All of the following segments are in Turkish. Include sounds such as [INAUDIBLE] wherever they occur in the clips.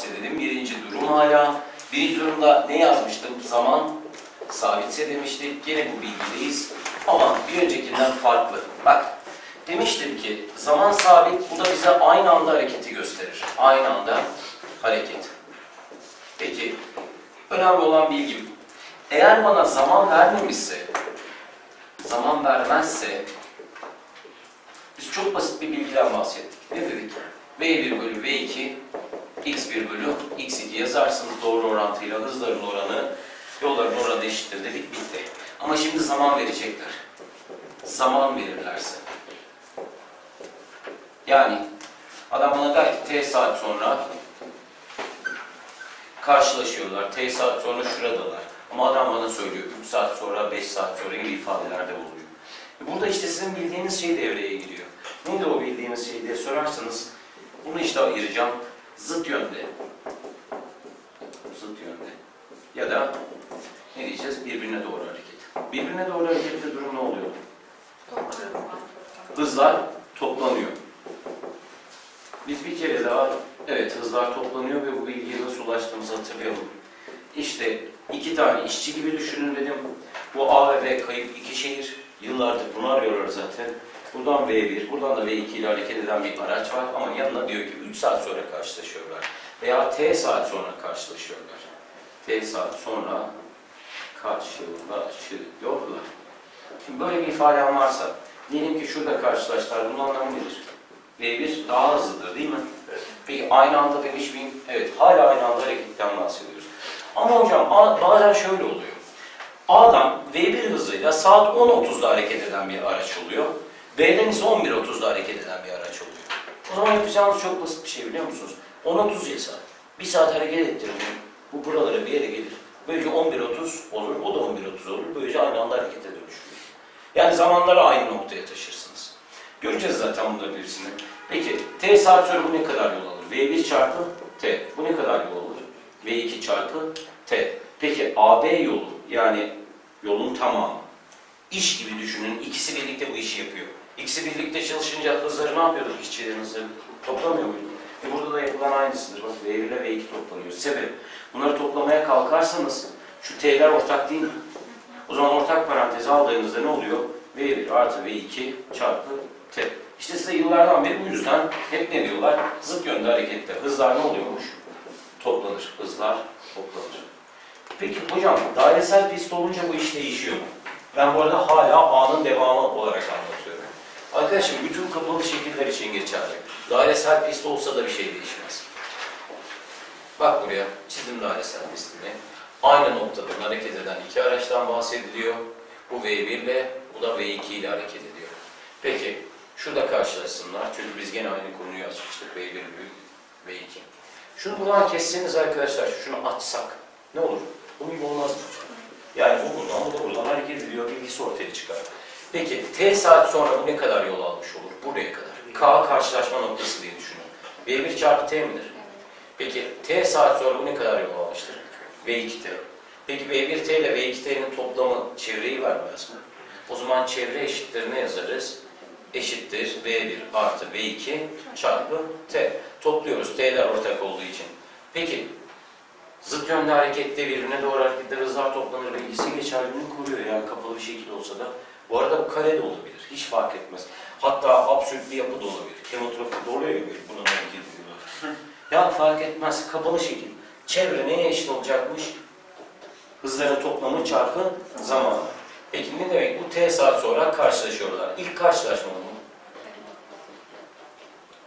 bahsedelim. Birinci durum hala. Birinci durumda ne yazmıştım? Zaman sabitse demiştik. Gene bu bilgideyiz. Ama bir öncekinden farklı. Bak demiştim ki zaman sabit bu da bize aynı anda hareketi gösterir. Aynı anda hareket. Peki önemli olan bilgi eğer bana zaman vermemişse zaman vermezse biz çok basit bir bilgiden bahsettik. Ne dedik? V1 bölü V2 x1 bölü x2 yazarsınız doğru orantıyla hızların oranı yolların oranı eşittir dedik bitti. Ama şimdi zaman verecekler. Zaman verirlerse. Yani adam bana der ki t saat sonra karşılaşıyorlar. T saat sonra şuradalar. Ama adam bana söylüyor 3 saat sonra 5 saat sonra gibi ifadelerde bulunuyor. Burada işte sizin bildiğiniz şey devreye giriyor. Neydi o bildiğiniz şey diye sorarsanız bunu işte ayıracağım. Zıt yönde. Zıt yönde. Ya da ne diyeceğiz? Birbirine doğru hareket. Birbirine doğru harekette durum ne oluyor? Hızlar toplanıyor. Biz bir kere daha evet hızlar toplanıyor ve bu bilgiye nasıl ulaştığımızı hatırlayalım. İşte iki tane işçi gibi düşünün dedim. Bu A ve B kayıp iki şehir. Yıllardır bunu arıyorlar zaten. Buradan V1, buradan da V2 ile hareket eden bir araç var ama yanına diyor ki 3 saat sonra karşılaşıyorlar. Veya T saat sonra karşılaşıyorlar. T saat sonra karşılaşıyorlar. Şimdi böyle bir ifadem varsa, diyelim ki şurada karşılaştılar, bunun anlamı nedir? V1 daha hızlıdır değil mi? Peki aynı anda demiş miyim? Evet, hala aynı anda hareketten bahsediyoruz. Ama hocam bazen şöyle oluyor. A'dan V1 hızıyla saat 10.30'da hareket eden bir araç oluyor. B'den ise 11.30'da hareket eden bir araç oluyor. O zaman yapacağımız çok basit bir şey biliyor musunuz? 10.30 yasa. Bir saat hareket ettirin. Bu buralara bir yere gelir. Böylece 11.30 olur, o da 11.30 olur. Böylece aynı anda harekete dönüşür. Yani zamanları aynı noktaya taşırsınız. Göreceğiz zaten bunların hepsini. Peki T saat sonra bu ne kadar yol alır? V1 çarpı T. Bu ne kadar yol alır? V2 çarpı T. Peki AB yolu yani yolun tamamı. İş gibi düşünün. İkisi birlikte bu işi yapıyor. İkisi birlikte çalışınca hızları ne yapıyorduk işçilerin hızları? Toplamıyor muydu? E burada da yapılan aynısıdır. Bak V1 ile V2 toplanıyor. Sebep. Bunları toplamaya kalkarsanız şu T'ler ortak değil mi? O zaman ortak paranteze aldığınızda ne oluyor? V1 artı V2 çarpı T. İşte size yıllardan beri bu yüzden hep ne diyorlar? Zıt yönde harekette. Hızlar ne oluyormuş? Toplanır. Hızlar toplanır. Peki hocam dairesel pist olunca bu iş değişiyor mu? Ben bu arada hala A'nın devamı olarak anlatıyorum. Arkadaşım bütün kapalı şekiller için geçerli. Dairesel pist olsa da bir şey değişmez. Bak buraya çizdim dairesel pistini. Aynı noktadan hareket eden iki araçtan bahsediliyor. Bu V1 ile bu da V2 ile hareket ediyor. Peki şurada karşılaşsınlar. Çünkü biz gene aynı konuyu açmıştık. V1 büyük V2. Şunu buradan kesseniz arkadaşlar, şunu açsak ne olur? Bunun olmaz mı? Yani bu buradan, bu da buradan hareket ediyor, bilgisi ortaya çıkar. Peki T saat sonra bu ne kadar yol almış olur? Buraya kadar. K karşılaşma noktası diye düşünün. V1 çarpı T midir? Peki T saat sonra bu ne kadar yol almıştır? V2T. Peki V1T ile V2T'nin toplamı çevreyi vermez mi? O zaman çevre eşittir ne yazarız? Eşittir V1 artı V2 çarpı T. Topluyoruz T'ler ortak olduğu için. Peki zıt yönde harekette birbirine doğru harekette hızlar toplanır bilgisi geçerliliğini koruyor yani kapalı bir şekil olsa da. Bu arada bu kare de olabilir. Hiç fark etmez. Hatta absürt bir yapı da olabilir. Kemotrofi de oluyor ya böyle buna hareket ediyorlar. [LAUGHS] ya fark etmez. Kapalı şekil. Çevre neye eşit olacakmış? Hızların toplamı çarpı zamanı. Peki ne demek bu t saat sonra karşılaşıyorlar. İlk karşılaşma mı?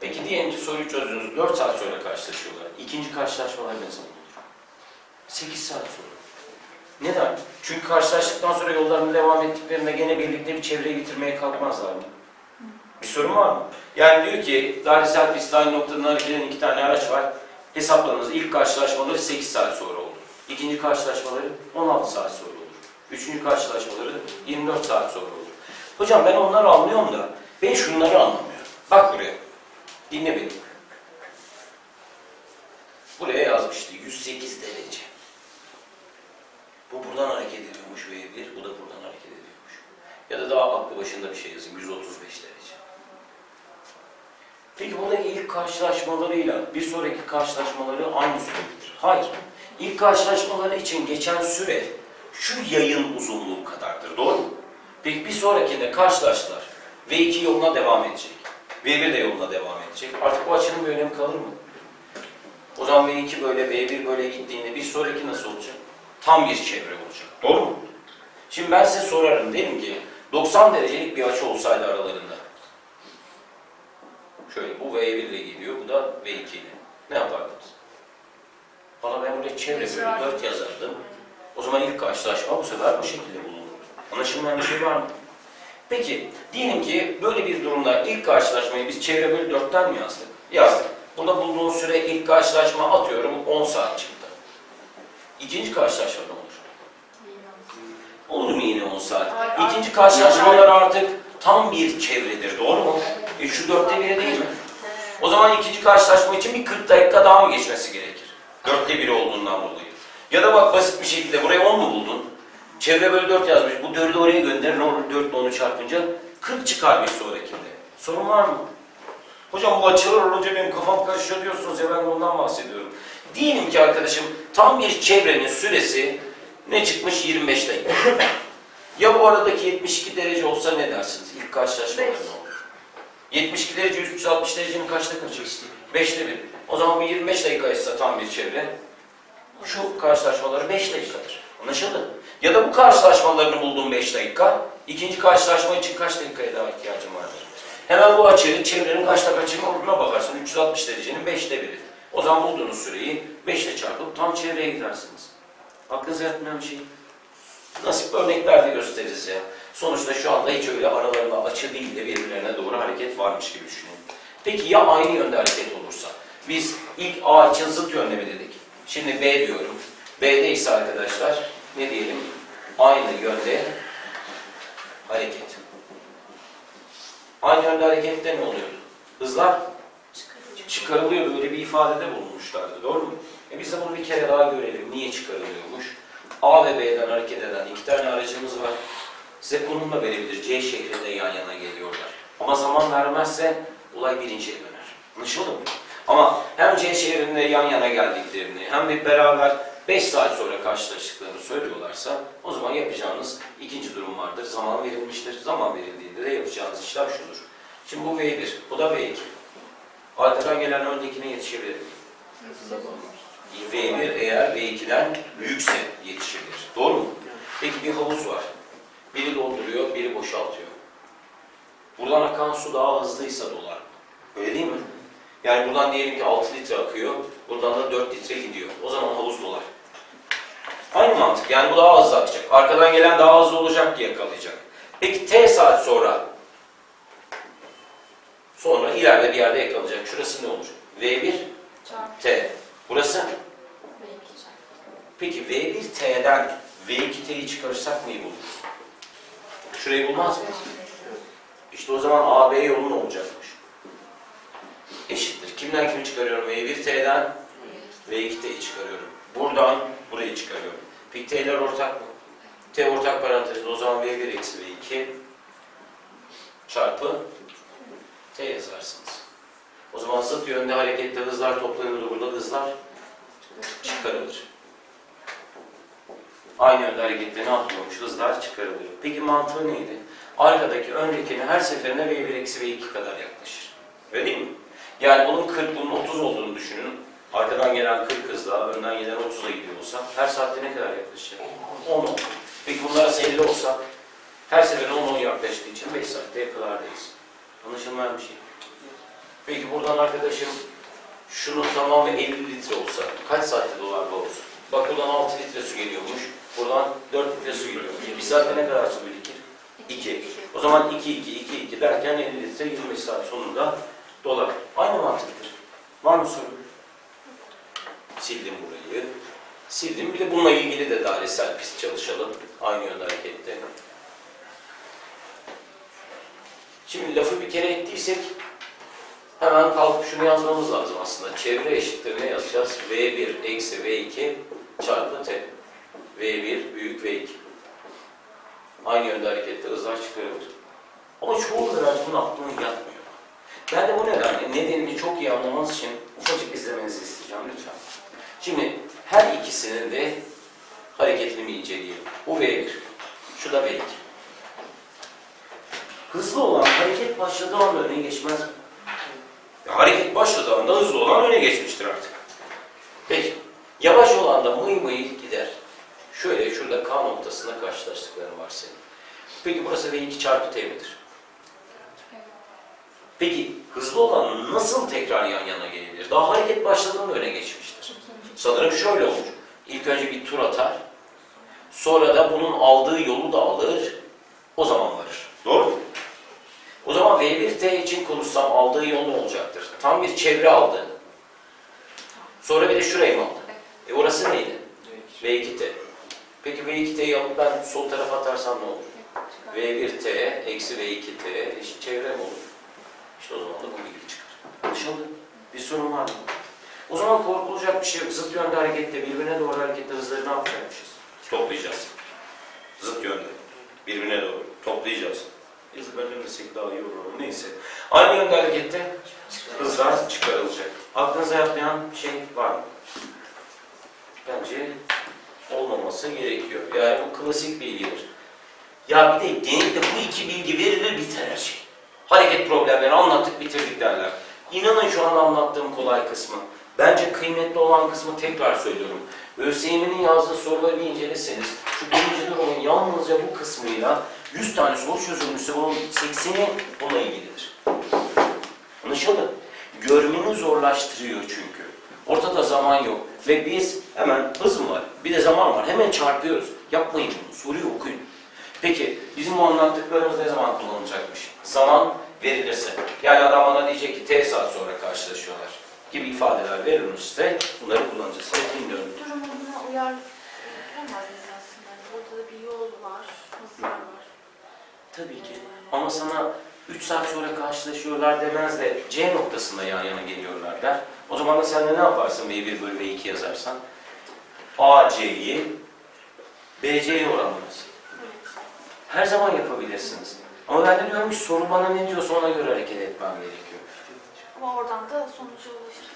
Peki diyelim ki soruyu çözdünüz. 4 saat sonra karşılaşıyorlar. İkinci karşılaşmalar ne zaman? 8 saat sonra. Neden? Çünkü karşılaştıktan sonra yollarına devam ettiklerinde gene birlikte bir çevreye getirmeye kalkmazlar mı? Bir sorun var mı? Yani diyor ki dairesel pistte aynı noktadan hareket eden iki tane araç var. Hesaplarınız ilk karşılaşmaları 8 saat sonra oldu. İkinci karşılaşmaları 16 saat sonra olur. Üçüncü karşılaşmaları 24 saat sonra olur. Hocam ben onları anlıyorum da ben şunları anlamıyorum. Bak buraya. Dinle beni. Buraya yazmıştı 108 derece. Bu buradan hareket ediyormuş V1, bu da buradan hareket ediyormuş. Ya da daha aklı başında bir şey yazın 135 derece. Peki buradaki ilk karşılaşmalarıyla bir sonraki karşılaşmaları aynı süredir. Hayır. İlk karşılaşmaları için geçen süre şu yayın uzunluğu kadardır. Doğru mu? Peki bir sonrakinde karşılaştılar. V2 yoluna devam edecek. V1 de yoluna devam edecek. Artık bu açının bir önemi kalır mı? O zaman V2 böyle, V1 böyle gittiğinde bir sonraki nasıl olacak? Tam bir çevre olacak. Doğru mu? Şimdi ben size sorarım. Derim ki 90 derecelik bir açı olsaydı aralarında. Şöyle bu V1 ile geliyor, bu da V2 ile. Ne yapardınız? Valla ben buraya çevre bölü 4 yazardım. O zaman ilk karşılaşma bu sefer bu şekilde bulunur. Anlaşılmayan bir şey var mı? Peki, diyelim ki böyle bir durumda ilk karşılaşmayı biz çevre bölü 4'ten mi yazdık? Yazdık. Burada bulduğun süre ilk karşılaşma atıyorum 10 saat çıktı. İkinci karşılaşma ne olur? Olur mu yine 10 saat? İkinci karşılaşmalar artık tam bir çevredir, doğru mu? E şu dörtte biri değil mi? O zaman ikinci karşılaşma için bir 40 dakika daha mı geçmesi gerekir? Dörtte biri olduğundan dolayı. Ya da bak basit bir şekilde buraya 10 mu buldun? Çevre bölü 4 yazmış. Bu 4'ü oraya gönder. Ne olur 4 ile 10'u çarpınca 40 çıkar bir sonrakinde. Sorun var mı? Hocam bu açılar olunca benim kafam karışıyor diyorsunuz ya ben ondan bahsediyorum. Diyelim ki arkadaşım tam bir çevrenin süresi ne çıkmış 25 dakika. ya bu aradaki 72 derece olsa ne dersiniz? İlk karşılaşma Beş. ne olur? 72 derece 360 derecenin kaçta kaçı? 5'te 1. O zaman bu 25 dakikaysa tam bir çevre. Şu karşılaşmaları 5 dakikadır. Anlaşıldı? Ya da bu karşılaşmalarını buldum 5 dakika. İkinci karşılaşma için kaç dakikaya daha ihtiyacım vardır? Hemen bu açıyı çevrenin kaçta kaçının olduğuna bakarsın. 360 derecenin 5'te biri. O zaman bulduğunuz süreyi 5 ile çarpıp tam çevreye gidersiniz. Aklınıza yatmayan bir şey. Nasip örnekler de gösteririz ya. Sonuçta şu anda hiç öyle aralarında açı değil de birbirlerine doğru hareket varmış gibi düşünün. Peki ya aynı yönde hareket olursa? Biz ilk A için zıt yönde mi dedik? Şimdi B diyorum. B'de ise arkadaşlar ne diyelim? Aynı yönde hareket. Aynı yönde harekette ne oluyor? Hızlar çıkarılıyor böyle bir ifadede bulunmuşlardı. Doğru mu? E biz de bunu bir kere daha görelim. Niye çıkarılıyormuş? A ve B'den hareket eden iki tane aracımız var. Size konum verebilir. C şehrinde yan yana geliyorlar. Ama zaman vermezse olay birinciye döner. Anlaşıldı mı? Ama hem C şehrinde yan yana geldiklerini hem de beraber 5 saat sonra karşılaştıklarını söylüyorlarsa o zaman yapacağınız ikinci durum vardır. Zaman verilmiştir. Zaman verildiğinde de yapacağınız işlem şudur. Şimdi bu V1, bu da V2. Arkadan gelen öndekine yetişebilir mi? V1 eğer V2'den büyükse yetişebilir. Doğru mu? Peki bir havuz var. Biri dolduruyor, biri boşaltıyor. Buradan akan su daha hızlıysa dolar. Öyle değil mi? Yani buradan diyelim ki 6 litre akıyor, buradan da 4 litre gidiyor. O zaman havuz dolar. Aynı mantık. Yani bu daha hızlı akacak. Arkadan gelen daha hızlı olacak ki yakalayacak. Peki T saat sonra ileride bir yerde yakalayacak. Şurası ne olur? V1 Çarpı T. Burası? belki çarpı. Peki V1T'den V2T'yi çıkarırsak neyi buluruz? Şurayı bulmaz mı? İşte o zaman AB yolu ne olacakmış? Eşittir. Kimden kimi çıkarıyorum? V1T'den V2T'yi çıkarıyorum. Buradan burayı çıkarıyorum. Peki T'ler ortak mı? T ortak parantezde o zaman V1 eksi V2 çarpı T yazarsınız. O zaman zıt yönde harekette hızlar toplanır. Burada hızlar çıkarılır. Aynı yönde harekette ne yapılıyormuş? Hızlar çıkarılıyor. Peki mantığı neydi? Arkadaki öndekini her seferinde V1 eksi V2 kadar yaklaşır. Öyle değil mi? Yani bunun 40, bunun 30 olduğunu düşünün. Arkadan gelen 40 hızla, önden gelen 30'a gidiyor olsa her saatte ne kadar yaklaşacak? 10 10. Peki bunlar arası 50 olsa her seferinde 10 10 yaklaştığı için 5 saatte yakalardayız. Anlaşılmayan bir şey. Peki buradan arkadaşım şunun tamamı 50 litre olsa kaç saatte dolar bu olsun? Bak buradan 6 litre su geliyormuş. Buradan 4 litre su geliyor. Bir saatte ne kadar su birikir? 2. O zaman 2 2 2 2 derken 50 litre 25 saat sonunda dolar. Aynı mantıktır. Var mı soru? Sildim burayı. Sildim. Bir de bununla ilgili de dairesel pist çalışalım. Aynı yönde harekette. Şimdi lafı bir kere ettiysek hemen kalkıp şunu yazmamız lazım aslında. Çevre eşittir ne yazacağız? V1 eksi V2 çarpı T. V1 büyük V2. Aynı yönde harekette hızlar çıkarılır. Ama çoğu öğrencinin aklına yatmıyor. Ben de bu nedenle nedenini çok iyi anlamanız için ufacık izlemenizi isteyeceğim lütfen. Şimdi her ikisinin de hareketini inceleyelim. Bu V1, şu da V2. Hızlı olan hareket başladığı anda öne geçmez mi? Başladığı anda hızlı olan öne geçmiştir artık. Peki, yavaş olan da mıy mıy gider. Şöyle şurada K noktasında karşılaştıklarını varsayalım. Peki burası V2 çarpı T midir? Peki hızlı olan nasıl tekrar yan yana gelebilir? Daha hareket başladığında öne geçmiştir. Sanırım şöyle olur. İlk önce bir tur atar. Sonra da bunun aldığı yolu da alır. O zaman varır. Doğru mu? O V1T için konuşsam aldığı yol ne olacaktır? Tam bir çevre aldı. Sonra bir de şurayı mı aldı? E orası neydi? V2T. Peki V2T'yi alıp ben sol tarafa atarsam ne olur? Çıkar. V1T eksi V2T eşit çevre mi olur? İşte o zaman da bu bilgi çıkar. Anlaşıldı? Bir sorun var mı? O zaman korkulacak bir şey yok. Zıt yönde harekette, birbirine doğru harekette hızları ne yapacakmışız? Toplayacağız. Zıt yönde. Birbirine doğru. Toplayacağız. Ezberlemesek daha iyi olur neyse. Aynı yönde harekette çıkarılacak. Aklınıza yatmayan bir şey var mı? Bence olmaması gerekiyor. Yani bu klasik bilgidir. Ya bir de genellikle bu iki bilgi verilir biter her şey. Hareket problemlerini anlattık bitirdik derler. İnanın şu anda anlattığım kolay kısmı. Bence kıymetli olan kısmı tekrar söylüyorum. ÖSYM'nin yazdığı soruları bir inceleseniz, şu birinci durumun yalnızca bu kısmıyla 100 tane soru çözülmüşse bunun 80'i bununla ilgilidir. Anlaşıldı? Görmeni zorlaştırıyor çünkü. Ortada zaman yok. Ve biz hemen hız mı var? Bir de zaman var. Hemen çarpıyoruz. Yapmayın bunu. Soruyu okuyun. Peki bizim bu anlattıklarımız ne zaman kullanılacakmış? Zaman verilirse. Yani adam bana diyecek ki T saat sonra karşılaşıyorlar gibi ifadeler verilmişse bunları kullanacağız. Hep dinliyorum. Durumu buna uyar yapamaz mıyız aslında? Yani Burada da bir yol var, var. Tabii ki. Ama sana 3 saat sonra karşılaşıyorlar demez de C noktasında yan yana geliyorlar der. O zaman da sen de ne yaparsın V1 bölü V2 yazarsan? AC'yi BC'ye oranlarsın. Evet. Her zaman yapabilirsiniz. Ama ben de diyorum ki soru bana ne diyorsa ona göre hareket etmem gerekiyor. Ama oradan da sonuca ulaşırsın.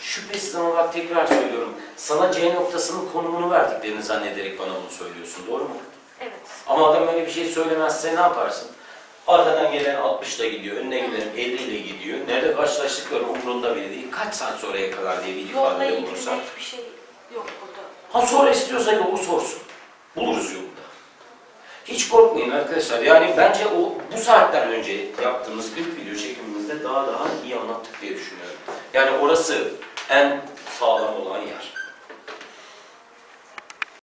Şüphesiz ama bak tekrar söylüyorum. Sana C noktasının konumunu verdiklerini zannederek bana bunu söylüyorsun. Doğru mu? Evet. Ama adam öyle bir şey söylemezse ne yaparsın? Arkadan gelen 60 ile gidiyor, önüne gelen 50 ile gidiyor. Nerede karşılaştıkları umurunda bile değil. Kaç saat sonraya kadar diye bir Yolla ifade ilgili bulursa. net bir şey yok burada. Ha sonra istiyorsa yolu sorsun. Buluruz yolda. Hiç korkmayın arkadaşlar. Yani bence o bu saatten önce yaptığımız ilk video çekimimizde daha daha iyi anlattık diye düşünüyorum. Yani orası en sağlam olan yer.